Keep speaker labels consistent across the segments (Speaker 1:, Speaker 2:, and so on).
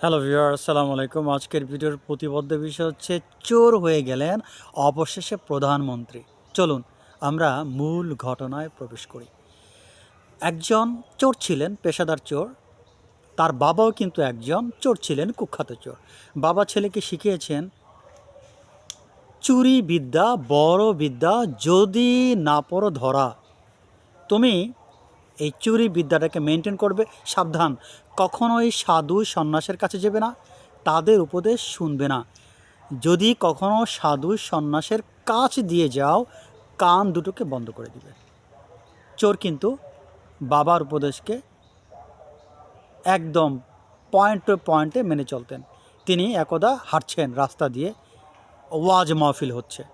Speaker 1: Hello viewer আসসালামু আলাইকুম। আজকের ভিডিওর প্রতিবদ্ধ বিষয় হচ্ছে চোর হয়ে গেলেন অবশেষে প্রধানমন্ত্রী। চলুন, আমরা মূল ঘটনায় প্রবেশ করি। একজন চোর ছিলেন, পেশাদার চোর। তার বাবাও কিন্তু একজন চোর ছিলেন, কুখ্যাত চোর। বাবা ছেলেকে শিখিয়েছেন, চুরি বিদ্যা, বড় বিদ্যা, যদি না পড়ো ধরা। তুমি এই চুরি বিদ্যাটাকে মেনটেন করবে। সাবধান, কখনোই সাধু সন্ন্যাসের কাছে যাবে না, তাদের উপদেশ শুনবে না। যদি কখনো সাধু সন্ন্যাসের কাছ দিয়ে যাও, কান দুটোকে বন্ধ করে দিবে। চোর কিন্তু বাবার উপদেশকে একদম পয়েন্ট টু পয়েন্টে মেনে চলতেন। তিনি একদা হাঁটছেন রাস্তা দিয়ে, ওয়াজ মাহফিল হচ্ছে।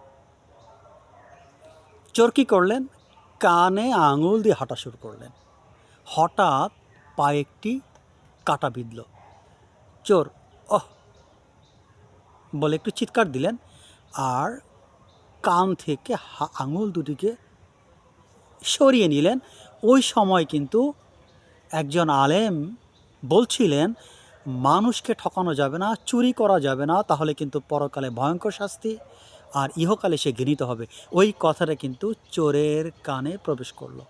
Speaker 1: চোর কী করলেন? কানে আঙুল দিয়ে হাঁটা শুরু করলেন। হঠাৎ পায়ে একটি কাটা বিঁধল। চোর, ওহ, বলে একটু চিৎকার দিলেন আর কান থেকে আঙুল দুটিকে সরিয়ে নিলেন। ওই সময় কিন্তু একজন আলেম বলছিলেন, মানুষকে ঠকানো যাবে না, চুরি করা যাবে না, তাহলে কিন্তু পরকালে ভয়ঙ্কর শাস্তি। আর ইহকালে সে ঘৃণিত হবে। ওই কথাটা কিন্তু চোরের কানে প্রবেশ করল।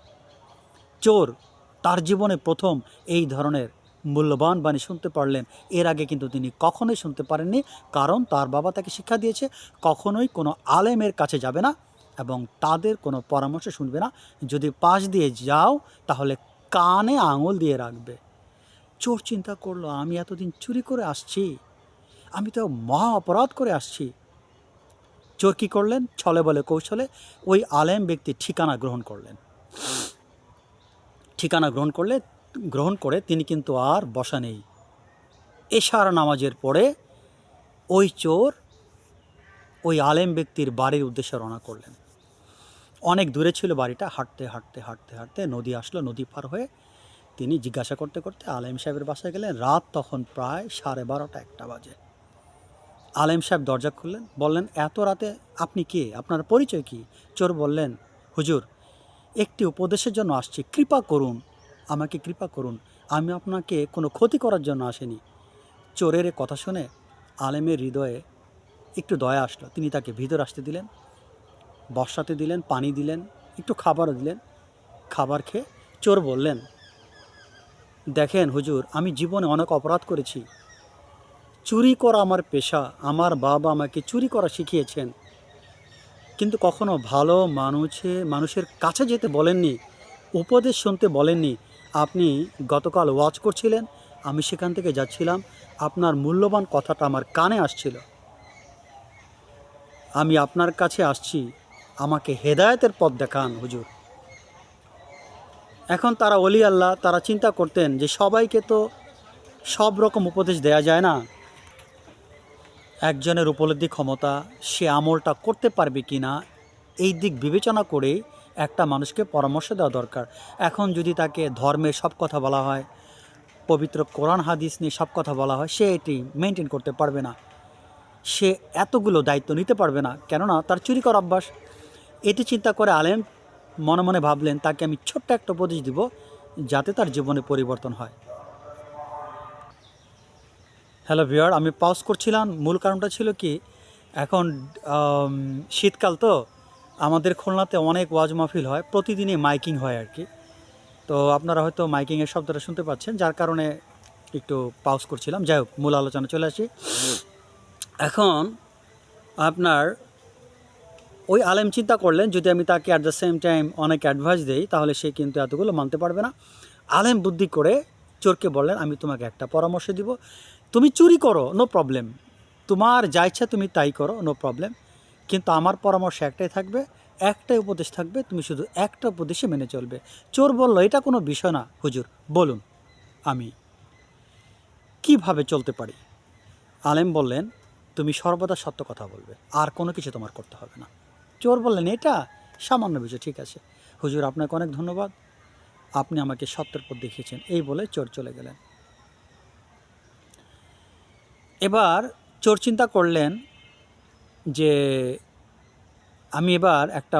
Speaker 1: চোর তার জীবনে প্রথম এই ধরনের মূল্যবান বাণী শুনতে পারলেন। এর আগে কিন্তু তিনি কখনোই শুনতে পারেননি, কারণ তার বাবা তাকে শিক্ষা দিয়েছে, কখনোই কোনো আলেমের কাছে যাবে না এবং তাদের কোনো পরামর্শ শুনবে না। যদি পাশ দিয়ে যাও, তাহলে কানে আঙুল দিয়ে রাখবে। চোর চিন্তা করল, আমি এতদিন চুরি করে আসছি? আমি তো মহা অপরাধ করে আসছি। চোর কী করলেন? ছলে বলে কৌশলে ওই আলেম ব্যক্তির ঠিকানা গ্রহণ করলেন। ঠিকানা গ্রহণ করলে, গ্রহণ করে তিনি কিন্তু আর বসা নেই। এশার নামাজের পরে ওই চোর ওই আলেম ব্যক্তির বাড়ির উদ্দেশ্যে রওনা করলেন। অনেক দূরে ছিল বাড়িটা, হাঁটতে হাঁটতে হাঁটতে হাঁটতে নদী আসলো, নদী পার হয়ে তিনি জিজ্ঞাসা করতে করতে আলেম সাহেবের বাসায় গেলেন। রাত তখন প্রায় সাড়ে বারোটা, একটা বাজে। আলেম সাহেব দরজা খুললেন, বললেন, এত রাতে আপনি কে? আপনার পরিচয় কি? চোর বললেন, হুজুর, একটি উপদেশের জন্য আসছি, কৃপা করুন, আমাকে কৃপা করুন, আমি আপনাকে কোনো ক্ষতি করার জন্য আসেনি। চোরের কথা শুনে আলেমের হৃদয়ে একটু দয়া আসলো। তিনি তাকে ভিতর আসতে দিলেন বর্ষাতে দিলেন, পানি দিলেন, একটু খাবারও দিলেন, খাবার খেয়ে চোর বললেন, দেখেন হুজুর, আমি জীবনে অনেক অপরাধ করেছি চুরি করা আমার পেশা, আমার বাবা আমাকে চুরি করা শিখিয়েছেন। কিন্তু কখনো ভালো মানুষে, মানুষের কাছে যেতে বলেননি, উপদেশ শুনতে বলেননি। আপনি গতকাল ওয়াচ করছিলেন, আমি সেখান থেকে যাচ্ছিলাম, আপনার মূল্যবান কথাটা আমার কানে আসছিল। আমি আপনার কাছে আসছি, আমাকে হেদায়তের পথ দেখান, হুজুর। এখন তারা অলি আল্লাহ, তারা চিন্তা করতেন যে সবাইকে তো সব রকম উপদেশ দেয়া যায় না। একজনের উপলব্ধি ক্ষমতা সে আমলটা করতে পারবে কি না, এই দিক বিবেচনা করে একটা মানুষকে পরামর্শ দেওয়া দরকার। এখন যদি তাকে ধর্মের সব কথা বলা হয়, পবিত্র কোরআন, হাদিস নিয়ে সব কথা বলা হয়, সে এটি মেনটেন করতে পারবে না। সে এতগুলো দায়িত্ব নিতে পারবে না, কেননা তার চুরি করা অভ্যাস। এটি চিন্তা করে আলেম মনে মনে ভাবলেন, তাকে আমি ছোট্ট একটা উপদেশ দিব যাতে তার জীবনে পরিবর্তন হয়। হ্যালো ভিওর আমি পাউজ করছিলাম। মূল কারণটা ছিল কি, এখন শীতকাল তো, আমাদের খুলনাতে অনেক ওয়াজ মাহফিল হয়, প্রতিদিনই মাইকিং হয় আর কি। তো আপনারা হয়তো মাইকিংয়ের শব্দটা শুনতে পাচ্ছেন, যার কারণে একটু পাউজ করছিলাম। যাই হোক, মূল আলোচনা চলে আসি। এখন, আপনার, ওই আলেম চিন্তা করলেন, যদি আমি তাকে অ্যাট দ্য সেম টাইম অনেক অ্যাডভাইস দেই, তাহলে সে কিন্তু এতগুলো মানতে পারবে না। আলেম বুদ্ধি করে চোরকে বললেন, আমি তোমাকে একটা পরামর্শ দিব। তুমি চুরি করো নো প্রবলেম তোমার যা ইচ্ছা তুমি তাই করো নো প্রবলেম কিন্তু আমার পরামর্শ একটাই থাকবে, একটাই উপদেশ থাকবে, তুমি শুধু একটা উপদেশে মেনে চলবে। চোর বলল, এটা কোনো বিষয় না, হুজুর, বলুন। আমি, কীভাবে চলতে পারি? আলেম বললেন, তুমি সর্বদা সত্য কথা বলবে, আর কোনো কিছু তোমার করতে হবে না। চোর বললেন, এটা সামান্য বিষয়, ঠিক আছে। হুজুর, আপনাকে অনেক ধন্যবাদ। আপনি আমাকে সত্যের পথ দেখিয়েছেন। এই বলে চোর চলে গেলেন। এবার চোর চিন্তা করলেন যে আমি এবার একটা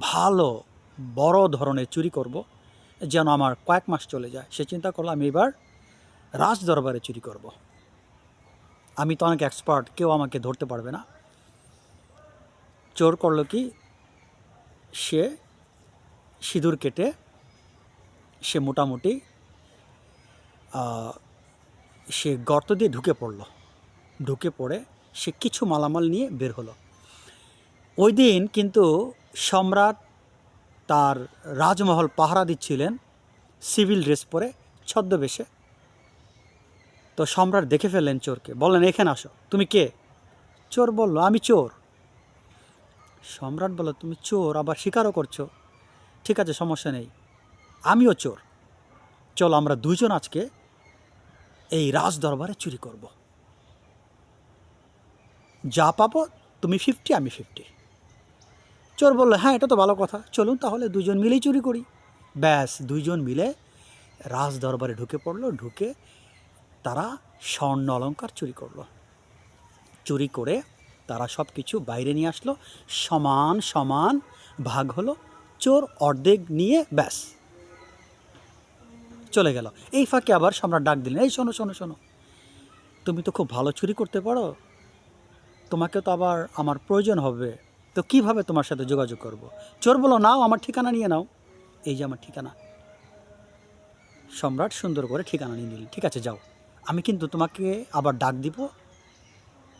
Speaker 1: ভালো, বড় ধরনের চুরি করব, যেন আমার কয়েক মাস চলে যায়। সে চিন্তা করল, আমি এবার রাজ দরবারে চুরি করব। আমি তো অনেক এক্সপার্ট কেউ আমাকে ধরতে পারবে না। চোর করল কি, সে সিঁদুর কেটে, সে মোটামুটি সে গর্ত দিয়ে ঢুকে পড়ল। ঢুকে পড়ে, সে কিছু মালামাল নিয়ে বের হলো। ওই দিন কিন্তু সম্রাট তার রাজমহল পাহারা দিচ্ছিলেন, সিভিল ড্রেস পরে ছদ্মবেশে। তো সম্রাট দেখে ফেললেন চোরকে, বললেন, এখানে আসো, তুমি কে? চোর বলল, আমি চোর। সম্রাট বলল, তুমি চোর, আবার স্বীকারও করছ? ঠিক আছে, সমস্যা নেই, আমিও চোর। চলো, আমরা দুইজন আজকে এই রাজ দরবারে চুরি করব। যা পাবো, তুমি ফিফটি আমি ফিফটি চোর বলল হ্যাঁ এটা তো ভালো কথা। চলুন তাহলে দুজন মিলেই চুরি করি। ব্যাস, দুইজন মিলে রাজ দরবারে ঢুকে পড়ল, ঢুকে তারা স্বর্ণ অলঙ্কার চুরি করল। চুরি করে তারা সব কিছু বাইরে নিয়ে আসলো, সমান সমান ভাগ হলো চোর অর্ধেক নিয়ে, ব্যাস। চলে গেল। এই ফাঁকে আবার সম্রাট ডাক দিলেন, এই শোনো শোনো শোনো, তুমি তো খুব ভালো চুরি করতে পারো। তোমাকে তো আবার আমার প্রয়োজন হবে। তো কীভাবে তোমার সাথে যোগাযোগ করব। চোর বলো, নাও আমার ঠিকানা নিয়ে নাও। এই যে আমার ঠিকানা। সম্রাট সুন্দর করে ঠিকানা নিয়ে নিলেন ঠিক আছে, যাও। আমি কিন্তু তোমাকে আবার ডাক দিব।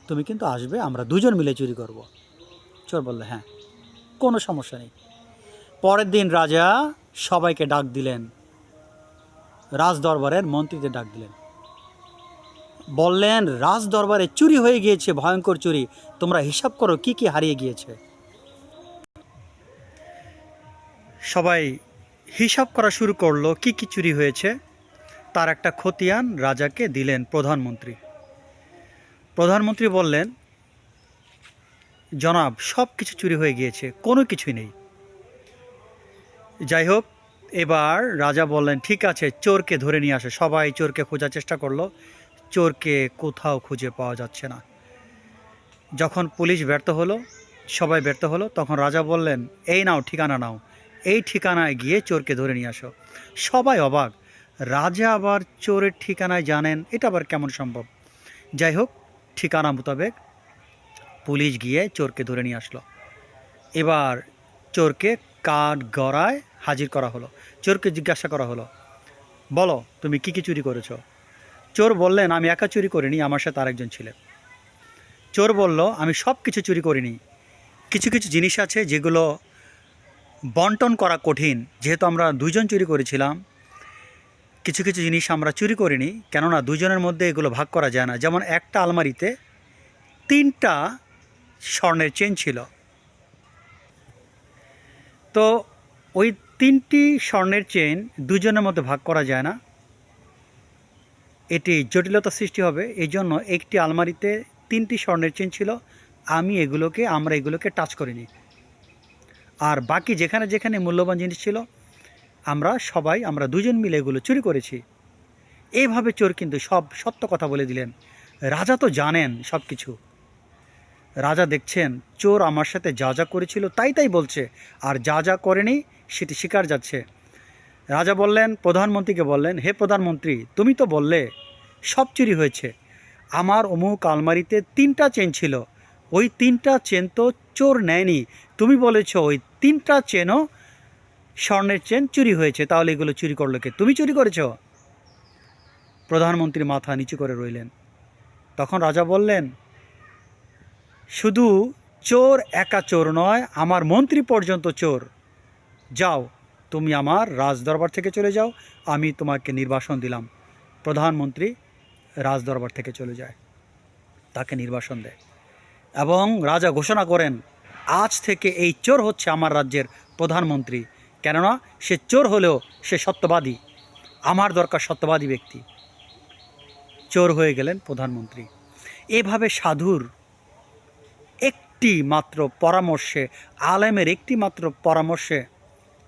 Speaker 1: তুমি কিন্তু আসবে, আমরা দুজন মিলে চুরি করব। চোর বলল হ্যাঁ কোনো সমস্যা নেই। পরের দিন রাজা সবাইকে ডাক দিলেন। রাজ দরবারের মন্ত্রীদের ডাক দিলেন। বললেন রাজ দরবারে চুরি হয়ে গিয়েছে ভয়ঙ্কর চুরি। তোমরা হিসাব করো কি কি হারিয়ে গিয়েছে। সবাই হিসাব করা শুরু করল, কি কি চুরি হয়েছে। তার একটা খতিয়ান রাজাকে দিলেন প্রধানমন্ত্রী। প্রধানমন্ত্রী বললেন, জনাব, সব কিছু চুরি হয়ে গিয়েছে, কোনো কিছুই নেই। যাই হোক, এবার রাজা বললেন, ঠিক আছে, চোরকে ধরে নিয়ে আসে। সবাই চোরকে খোঁজার চেষ্টা করল। চোরকে কোথাও খুঁজে পাওয়া যাচ্ছে না। যখন পুলিশ ব্যর্থ হলো, সবাই ব্যর্থ হলো, তখন রাজা বললেন, এই নাও, ঠিকানা নাও। এই ঠিকানায় গিয়ে চোরকে ধরে নিয়ে আসো। সবাই অবাক। রাজা আবার চোরের ঠিকানায় জানেন, এটা আবার কেমন সম্ভব? যাই হোক, ঠিকানা মোতাবেক পুলিশ গিয়ে চোরকে ধরে নিয়ে আসলো। এবার চোরকে কাঠ গড়ায় হাজির করা হলো। চোরকে জিজ্ঞাসা করা হলো, বলো, তুমি কি কি চুরি করেছ? চোর বললেন, আমি একা চুরি করিনি, আমার সাথে আরেকজন ছিলেন। চোর বলল, আমি সব কিছু চুরি করিনি। কিছু কিছু জিনিস আছে যেগুলো বন্টন করা কঠিন। যেহেতু আমরা দুইজন চুরি করেছিলাম, কিছু কিছু জিনিস আমরা চুরি করিনি। কেননা দুজনের মধ্যে এগুলো ভাগ করা যায় না। যেমন একটা আলমারিতে তিনটা স্বর্ণের চেন ছিল। তো ওই তিনটি স্বর্ণের চেন দুজনের মধ্যে ভাগ করা যায় না। এটি জটিলতা সৃষ্টি হবে। এই জন্য একটি আলমারিতে তিনটি স্বর্ণের চেন ছিল। আমি এগুলোকে, আমরা এগুলোকে টাচ করিনি। আর বাকি যেখানে যেখানে মূল্যবান জিনিস ছিল, আমরা সবাই, আমরা দুজন মিলে এগুলো চুরি করেছি। এইভাবে চোর কিন্তু সব সত্য কথা বলে দিলেন। রাজা তো জানেন সব কিছু রাজা দেখছেন চোর আমার সাথে যা যা করেছিল তাই তাই বলছে। আর যা যা করেনি, সেটি স্বীকার যাচ্ছে। রাজা বললেন, প্রধানমন্ত্রীকে বললেন, হে প্রধানমন্ত্রী, তুমি তো বললে, সব চুরি হয়েছে। আমার অমুক আলমারিতে তিনটা চেন ছিল। ওই তিনটা চেন তো চোর নেয়নি। তুমি বলেছ, ওই তিনটা চেনও স্বর্ণের চেন চুরি হয়েছে, তাহলে এগুলো চুরি করল কে? তুমি চুরি করেছ? প্রধানমন্ত্রী মাথা নিচু করে রইলেন। তখন রাজা বললেন, শুধু চোর একা চোর নয়, আমার মন্ত্রী পর্যন্ত চোর। যাও তুমি আমার রাজদরবার থেকে চলে যাও, আমি তোমাকে নির্বাসন দিলাম। প্রধানমন্ত্রী রাজদরবার থেকে চলে যায়, তাকে নির্বাসন দেয়। এবং রাজা ঘোষণা করেন, আজ থেকে এই চোর হচ্ছে আমার রাজ্যের প্রধানমন্ত্রী। কেননা সে চোর হলেও সে সত্যবাদী, আমার দরকার সত্যবাদী ব্যক্তি। চোর হয়ে গেলেন প্রধানমন্ত্রী। এভাবে সাধুর একটি মাত্র পরামর্শে, আলেমের একটি মাত্র পরামর্শে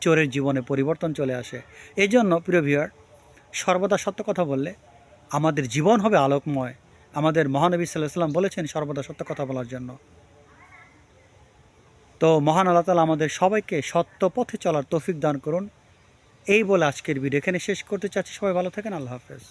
Speaker 1: চোরের জীবনে পরিবর্তন চলে আসে। এই জন্য, প্রিয় ভিউয়ার সর্বদা সত্য কথা বললে আমাদের জীবন হবে আলোকময়। আমাদের মহানবী সাল্লাহ সাল্লাম বলেছেন, সর্বদা সত্য কথা বলার জন্য। তো মহান আল্লাহ তালা আমাদের সবাইকে সত্য পথে চলার তৌফিক দান করুন। এই বলে আজকের ভিডিও এখানে শেষ করতে চাচ্ছি। সবাই ভালো থাকেন। আল্লাহ হাফেজ।